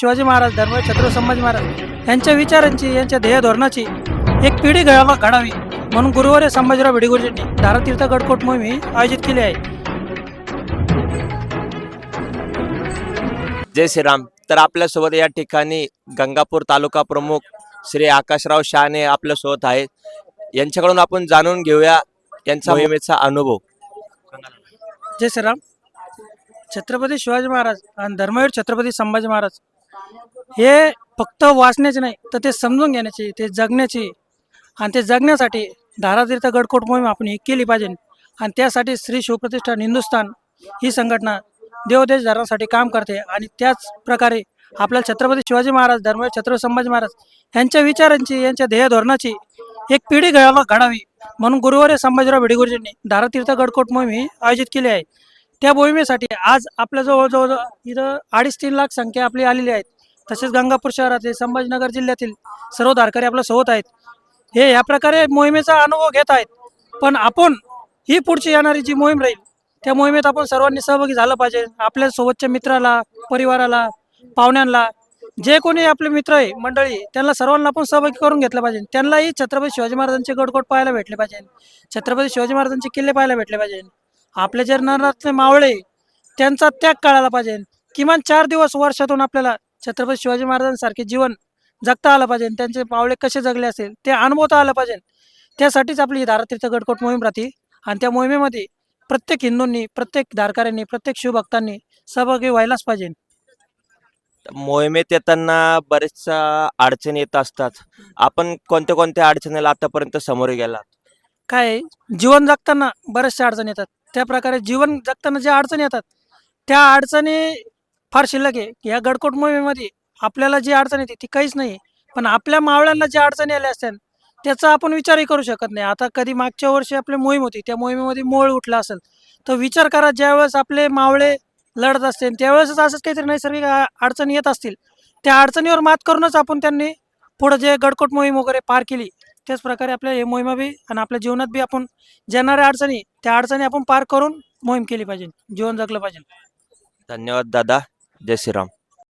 शिवाजी महाराज धर्मवीर छत्रपती संभाजी महाराज यांच्या विचारांची यांच्या ध्येय धोरणाची एक पिढी घडावा घडावी म्हणून गुरुवारी संभाजीराव भिडेगुरुजींनी धारातीर्थ गडकोट मोहीम ही आयोजित केली आहे. जय श्रीराम. तर आपल्यासोबत या ठिकाणी गंगापूर तालुका प्रमुख श्री आकाशराव शहाणे आपल्यासोबत आहेत. यांच्याकडून आपण जाणून घेऊया यांचा मोहिमेचा अनुभव. जय श्रीराम. छत्रपती शिवाजी महाराज आणि धर्मवीर छत्रपती संभाजी महाराज हे फक्त वाचण्याचे नाही तर ते समजून घेण्याची ते जगण्याची आणि ते जगण्यासाठी धारातीर्थ गडकोट मोहीम आपण ही केली पाहिजे. आणि त्यासाठी श्री शिवप्रतिष्ठान हिंदुस्थान ही संघटना देवदेश धर्मासाठी काम करते. आणि त्याच प्रकारे आपल्याला छत्रपती शिवाजी महाराज धर्म छत्रपती संभाजी महाराज यांच्या विचारांची यांच्या ध्येय धोरणाची एक पिढी घडावा घडावी. म्हणून गुरुवारी संभाजीराव भिडेगुरुजींनी धारातीर्थ गडकोट मोहीम ही आयोजित केली आहे. त्या मोहिमेसाठी आज आपल्या जवळ जवळ इथं अडीच तीन लाख संख्या आपली आलेली आहेत. तसेच गंगापूर शहरातील संभाजीनगर जिल्ह्यातील सर्व धारकरी आपल्यासोबत आहेत. हे या प्रकारे मोहिमेचा अनुभव घेत आहेत. पण आपण ही पुढची येणारी जी मोहीम राहील त्या मोहिमेत आपण सर्वांनी सहभागी झालं पाहिजे. आपल्या सोबतच्या मित्राला परिवाराला पाहुण्यांना जे कोणी आपले मित्र आहे मंडळी त्यांना सर्वांना आपण सहभागी करून घेतलं पाहिजे. त्यांनाही छत्रपती शिवाजी महाराजांचे गडकोट पाहायला भेटले पाहिजे. छत्रपती शिवाजी महाराजांचे किल्ले पाहायला भेटले पाहिजे. आपले जे मावळे त्यांचा त्याग काढायला पाहिजे. किमान चार दिवस वर्षातून आपल्याला छत्रपती शिवाजी महाराजांसारखे जीवन जगता आलं पाहिजे. त्यांचे पावळे कसे जगले असेल ते अनुभवता आलं पाहिजे. त्यासाठीच आपली धारातीर्थ गडकोट मोहीम राहते. आणि त्या मोहिमेमध्ये प्रत्येक हिंदूंनी प्रत्येक धारकऱ्यांनी प्रत्येक शिवभक्तांनी सहभागी व्हायलाच पाहिजे. मोहिमेत येताना बरेचशा अडचणी येत असतात. आपण कोणत्या कोणत्या अडचणीला आतापर्यंत सामोरे गेलात? काय जीवन जगताना बऱ्याचशा अडचणी येतात. त्या प्रकारे जीवन जगताना ज्या अडचणी येतात त्या अडचणी फार शिल्लक आहे. या गडकोट मोहिमेमध्ये आपल्याला जी अडचण येते ती काहीच नाही पण आपल्या मावळ्यांना ज्या अडचणी आल्या असत्या त्याचा आपण विचारही करू शकत नाही. आता कधी मागच्या वर्षी आपली मोहीम होती त्या मोहिमेमध्ये मोळ उठला असेल तर विचार करा ज्यावेळेस आपले मावळे लढत असतील त्यावेळेसच असंच काहीतरी नैसर्गिक अडचणी येत असतील. त्या अडचणीवर मात करूनच आपण त्यांनी पुढं जे गडकोट मोहीम वगैरे पार केली त्याच प्रकारे आपल्या हे मोहिमा बी आणि आपल्या जीवनात बी आपण येणाऱ्या अडचणी त्या अडचणी आपण पार करून मोहीम केली पाहिजे जीवन जगलं पाहिजे. धन्यवाद दादा. जय श्रीराम.